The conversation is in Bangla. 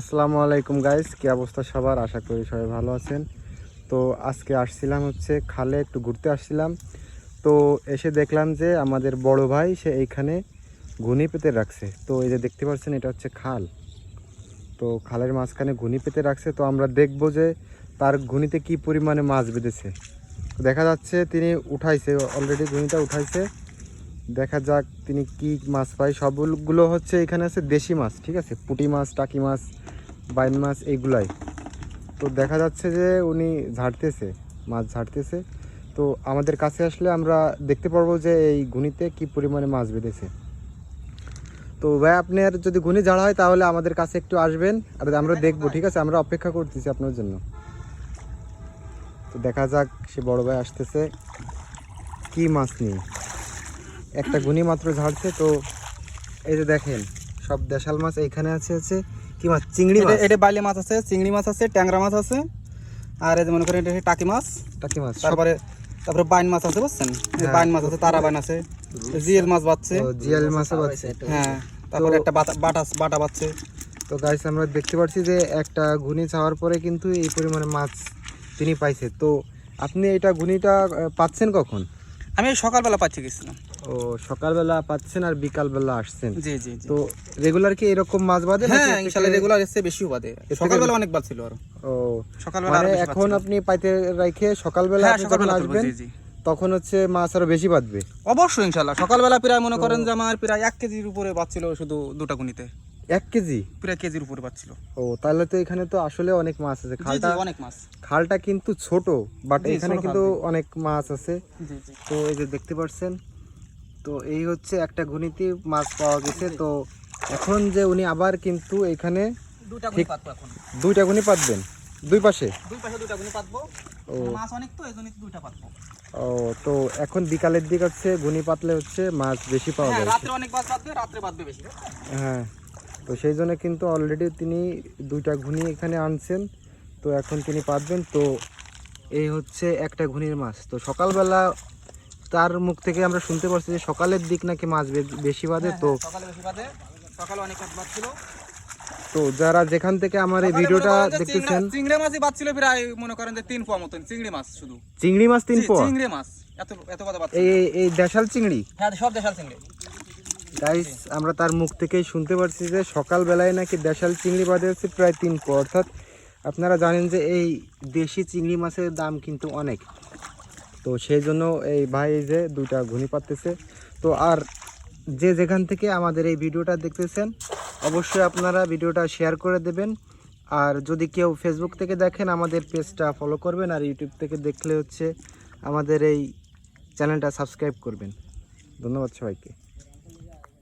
আসসালামু আলাইকুম গাইস কি অবস্থা সবার? আশা করি সবাই ভালো আছেন। তো আজকে আসছিলাম হচ্ছে খালে, একটু ঘুরতে আসছিলাম। তো এসে দেখলাম যে আমাদের বড় ভাই, সে এইখানে ঘুনি পেতে রাখছে। তো এই যে দেখতে পাচ্ছেন, এটা হচ্ছে খাল। তো খালের মাঝখানে ঘুনি পেতে রাখছে। তো আমরা দেখব যে তার ঘুনিতে কি পরিমাণে মাছ বেঁধেছে। দেখা যাচ্ছে তিনি উঠাইছে অলরেডি ঘুনিটা উঠাইছে। দেখা যাক তিনি কি মাছ পায়। সবগুলো হচ্ছে এখানে আছে দেশি মাছ ঠিক আছে? পুঁটি মাছ টাকি মাছ বাইন মাছ এইগুলাই। তো দেখা যাচ্ছে যে উনি ঝাড়তেছে মাছ ঝাড়তেছে। তো আমাদের কাছে আসলে আমরা দেখতে পারব যে এই ঘুনিতে কি পরিমাণে মাছ বেঁধেছে। তো ভাই আপনার যদি ঘুনি ঝাড়া হয় তাহলে আমাদের কাছে একটু আসবেন আর আমরা দেখব ঠিক আছে? আমরা অপেক্ষা করতেছি আপনার জন্য। তো দেখা যাক সে বড় ভাই আসতেছে। কি মাছ নিয়ে? একটা গুনি মাত্র ঝাড়ছে তো এই যে দেখেন সব দেশাল মাছ এইখানে আছে আছে। কি মাছ? চিংড়ি মাছ? এটা- বাইলে মাছ আছে চিংড়ি মাছ আছে ট্যাংরা মাছ আছে আর এই যে মনে করেন এটা টাকি মাছ। টাকি মাছ তারপরে তারপরে বাইন মাছ আছে বুঝছেন? এই হ্যাঁ। বাইন মাছ আছে তারা বাইন আছে জিএল মাছ বাচ্ছে। ও, জিয়াল মাছও আছে হ্যাঁ তারপরে একটা বাটা- বাটা বাটা বাচ্ছে। তো গাইস আমরা দেখতে পাচ্ছি যে একটা ঘুনি ছাওয়ার পরে কিন্তু এই পরিমাণে মাছ তিনি পাইছে। তো আপনি এটা ঘুনিটা পাচ্ছেন কখন? আমি সকালবেলা পাচ্ছি গেছিলাম। ও সকালবেলা পাচ্ছেন আর বিকালবেলা আসছেন। জি জি তো রেগুলার কি এরকম মাছ বাঁধে হ্যাঁ ইনশাআল্লাহ রেগুলার এসে বেশিও সকালবেলা অনেক ছিল আর। ও সকালবেলা মানে এখন আপনি পাইতে রাখে সকালবেলা হ্যাঁ সকালবেলা আসবেন জি তখন হচ্ছে মাছ আরও বেশি বাঁধবে অবশ্যই ইনশাআল্লাহ সকালবেলা প্রায় মনে করেন যে আমার প্রায় এক কেজির উপরে বাচ্ছিল শুধু দুটা গুনিতে এক কেজি? প্রায় কেজির উপরে বাচ্ছিল ও তাহলে তো এখানে তো আসলে অনেক মাছ আছে। খালটা অনেক মাছ। খালটা কিন্তু ছোট বাট এখানে কিন্তু অনেক মাছ আছে। তো এই যে দেখতে পাচ্ছেন তো এই হচ্ছে একটা ঘুনিতে মাছ পাওয়া গেছে। তো এখন যে উনি আবার কিন্তু এখানে পাতবো দুইটা ঘুনি পাতবেন? দুই পাশে? দুই পাশে দুটা গুনি পাতবো। ও। মাছ অনেক তো দুইটা পাতবো। ও তো এখন বিকালের দিক হচ্ছে ঘুনি পাতলে হচ্ছে মাছ বেশি পাওয়া হ্যাঁ যায় রাত্রে অনেক মাছ বাঁধবে রাত্রে বাঁধবে বেশি হ্যাঁ। তো সেই জন্য কিন্তু অলরেডি তিনি দুইটা ঘুনি এখানে আনছেন। তো এখন তিনি পাতবেন। তো এই হচ্ছে একটা ঘুনির মাছ। তো সকালবেলা তার মুখ থেকে আমরা শুনতে পারছি যে সকালের দিক নাকি মাছ বেশি তো হ্যাঁ, সকালে অনেক মাছ বাঁধছিল তো যারা যেখান থেকে আমার এই ভিডিওটা দেখতেছেন চিংড়ি মাছই বাঁধছিল প্রায় মনে করেন যে তিন পোয়া মতন চিংড়ি মাছ শুধু। চিংড়ি মাছ তিন পোয়া? চিংড়ি মাছ। এত এত কথা এই- এই দেশাল চিংড়ি? হ্যাঁ সব দেশাল চিংড়ি। গাইস আমরা তার মুখ থেকেই শুনতে পারছি যে সকালবেলায় নাকি দেশাল চিংড়ি বাদে হচ্ছে প্রায় তিন পোয়া অর্থাৎ আপনারা জানেন যে এই দেশি চিংড়ি মাছের দাম কিন্তু অনেক। তো সেই জন্য এই ভাই এই যে দুইটা ঘুনি পাততেছে তো আর যে যেখান থেকে আমাদের এই ভিডিওটা দেখতেছেন, অবশ্যই আপনারা ভিডিওটা শেয়ার করে দেবেন। আর যদি কেউ ফেসবুক থেকে দেখেন, আমাদের পেজটা ফলো করবেন আর ইউটিউব থেকে দেখলে হচ্ছে আমাদের এই চ্যানেলটা সাবস্ক্রাইব করবেন। ধন্যবাদ সবাইকে।